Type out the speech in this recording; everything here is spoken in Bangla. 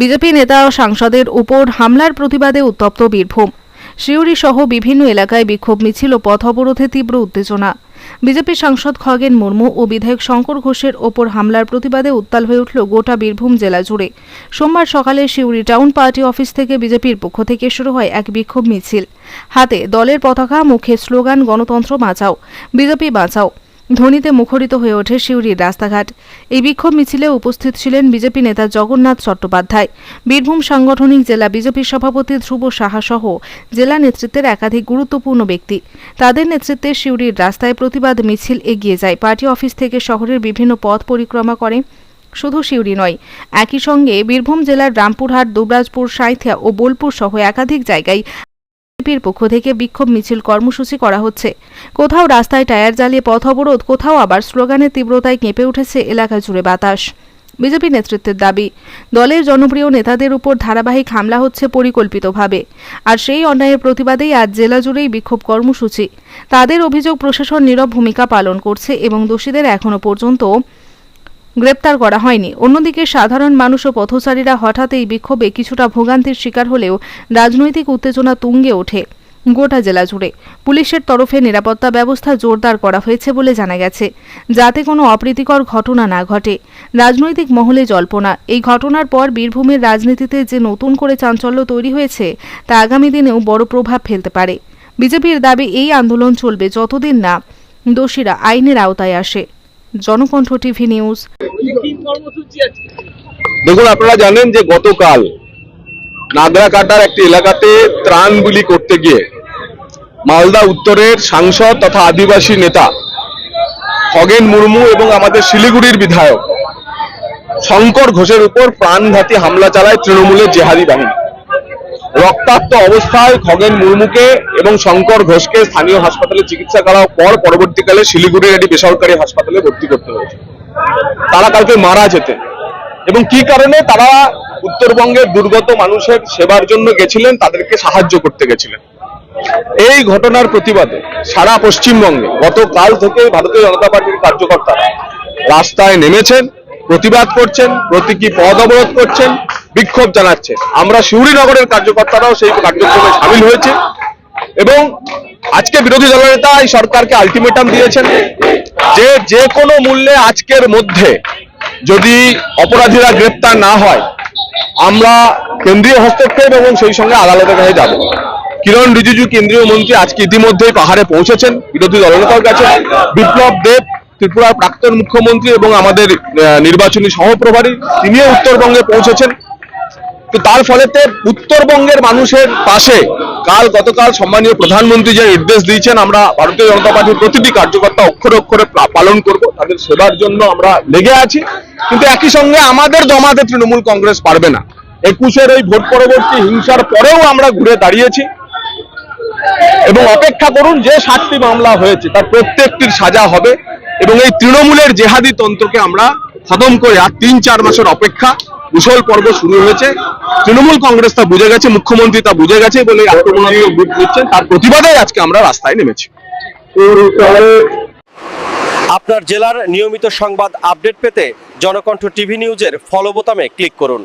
বিজেপি নেতা ও সাংসদের উপর হামলার প্রতিবাদে উত্তপ্ত বীরভূম। শিউরি সহ বিভিন্ন এলাকায় বিক্ষোভ মিছিল ও পথ অবরোধে তীব্র উত্তেজনা। বিজেপি সাংসদ খগেন মুর্মু ও বিধায়ক শঙ্কর ঘোষের ওপর হামলার প্রতিবাদে উত্তাল হয়ে উঠল গোটা বীরভূম জেলা জুড়ে। সোমবার সকালে শিউরি টাউন পার্টি অফিস থেকে বিজেপির পক্ষ থেকে শুরু হয় এক বিক্ষোভ মিছিল। হাতে দলের পতাকা, মুখে স্লোগান, গণতন্ত্র বাঁচাও, বিজেপি বাঁচাও। ধ্বনিতে মুখরিত হয়ে ওঠে সিউড়ির রাস্তাঘাট। এই বিক্ষোভ মিছিলে উপস্থিত ছিলেন বিজেপি নেতা জগন্নাথ চট্টোপাধ্যায়। বীরভূম সাংগঠনিক জেলা বিজেপি সভাপতি ধ্রুব সাহা সহ জেলা নেতৃত্বের একাধিক গুরুত্বপূর্ণ ব্যক্তি। তাদের নেতৃত্বে সিউড়ির রাস্তায় প্রতিবাদ মিছিল এগিয়ে যায়। পার্টি অফিস থেকে শহরের বিভিন্ন পথ পরিক্রমা করে। শুধু সিউড়ি নয়, একই সঙ্গে বীরভূম জেলার রামপুরহাট, দুবরাজপুর, সাঁইথিয়া ও বোলপুর সহ একাধিক জায়গায় বিজেপির পক্ষ থেকে বিক্ষোভ মিছিল কর্মসূচি করা হচ্ছে। কোথাও রাস্তায় টায়ার জ্বালিয়ে পথ অবরোধ, কোথাও আবার স্লোগানের তীব্রতায় কেঁপে উঠেছে এলাকা জুড়ে বাতাস। বিজেপি নেতৃত্বের দাবি, দলের জনপ্রিয় নেতাদের উপর ধারাবাহিক হামলা হচ্ছে পরিকল্পিতভাবে। আর সেই অন্যায়ের প্রতিবাদেই আজ জেলা জুড়েই বিক্ষোভ কর্মসূচি। তাদের অভিযোগ প্রশাসন নীরব ভূমিকা পালন করছে এবং দোষীদের এখনও পর্যন্ত গ্রেপ্তার করা হয়নি। অন্যদিকে সাধারণ মানুষ ও পথচারীরা হঠাৎ এই বিক্ষোভে কিছুটা ভোগান্তির শিকার হলেও রাজনৈতিক উত্তেজনা তুঙ্গে ওঠে গোটা জেলা জুড়ে। পুলিশের তরফে নিরাপত্তা ব্যবস্থা জোরদার করা হয়েছে বলে জানা গেছে। যাতে কোনো অপ্রীতিকর ঘটনা না ঘটে। রাজনৈতিক মহলে জল্পনা। এই ঘটনার পর বীরভূমের রাজনীতিতে যে নতুন করে চাঞ্চল্য তৈরি হয়েছে, তা আগামী দিনেও বড় প্রভাব ফেলতে পারে। বিজেপির দাবি, এই আন্দোলন চলবে যতদিন না দোষীরা আইনের আওতায় আসে। Janakantha TV news. দেখুন, আপনারা জানেন যে গতকাল নাগরাকাটার একটি এলাকাতে ত্রাণ বিলি করতে গিয়ে মালদা উত্তরের সাংসদ তথা আদিবাসী নেতা খগেন মুর্মু এবং আমাদের শিলিগুড়ির বিধায়ক শঙ্কর ঘোষের উপর প্রাণঘাতী হামলা চালায় তৃণমূলের জেহাদি বাহিনী। রক্তাক্ত অবস্থায় খগেন মুর্মুকে এবং শঙ্কর ঘোষকে স্থানীয় হাসপাতালে চিকিৎসা করার পর পরবর্তীকালে শিলিগুড়ির একটি বেসরকারি হাসপাতালে ভর্তি করতে হয়েছে। তারা কালকে মারা যেতেন। এবং কি কারণে? তারা উত্তরবঙ্গের দুর্গত মানুষের সেবার জন্য গেছিলেন, তাদেরকে সাহায্য করতে গেছিলেন। এই ঘটনার প্রতিবাদে সারা পশ্চিমবঙ্গে গতকাল থেকে ভারতীয় জনতা পার্টির কার্যকর্তারা রাস্তায় নেমেছেন, প্রতিবাদ করছেন, প্রতীকী পদ অবরোধ করছেন বিক্ষোভ জানাচ্ছেন আমরা শিউরিনগরের কার্যকর্তারাও সেই কার্যক্রমে সামিল হয়েছে এবং আজকে বিরোধী দলনেতা এই সরকারকে আলটিমেটাম দিয়েছেন যে যে কোনো মূল্যে আজকের মধ্যে যদি অপরাধীরা গ্রেপ্তার না হয়, আমরা কেন্দ্রীয় হস্তক্ষেপ এবং সেই সঙ্গে আদালতের কাছে যাব। কিরণ রিজিজু কেন্দ্রীয় মন্ত্রী আজকে ইতিমধ্যেই পাহাড়ে পৌঁছেছেন, বিরোধী দলনেতার কাছে। বিপ্লব দেব, ত্রিপুরার প্রাক্তন মুখ্যমন্ত্রী এবং আমাদের নির্বাচনী সহপ্রভারী, তিনিও উত্তরবঙ্গে পৌঁছেছেন। তো তার ফলেতে উত্তরবঙ্গের মানুষের পাশে কাল গতকাল সম্মানীয় প্রধানমন্ত্রী যে নির্দেশ দিয়েছেন, আমরা ভারতীয় জনতা পার্টির প্রতিটি কার্যকর্তা অক্ষরে অক্ষরে পালন করব। তাদের সেবার জন্য আমরা লেগে আছি। কিন্তু একই সঙ্গে আমাদের জমাতে তৃণমূল কংগ্রেস পারবে না। একুশের এই ভোট পরবর্তী হিংসার পরেও আমরা ঘুরে দাঁড়িয়েছি। এবং অপেক্ষা করুন, যে সাতটি মামলা হয়েছে, তার প্রত্যেকটির সাজা হবে। এবং এই তৃণমূলের জেহাদি তন্ত্রকে আমরা খতম করে আর তিন চার মাসের অপেক্ষা কুশল পর্ব শুরু হয়েছে। তৃণমূল কংগ্রেস তা বুঝে গেছে, মুখ্যমন্ত্রী তা বুঝে গেছে বলে আক্রমণাত্মক দিচ্ছেন। তার প্রতিবাদে আজকে আমরা রাস্তায় নেমেছি। আপনার জেলার নিয়মিত সংবাদ আপডেট পেতে জনকণ্ঠ টিভি নিউজের ফলো বোতামে ক্লিক করুন।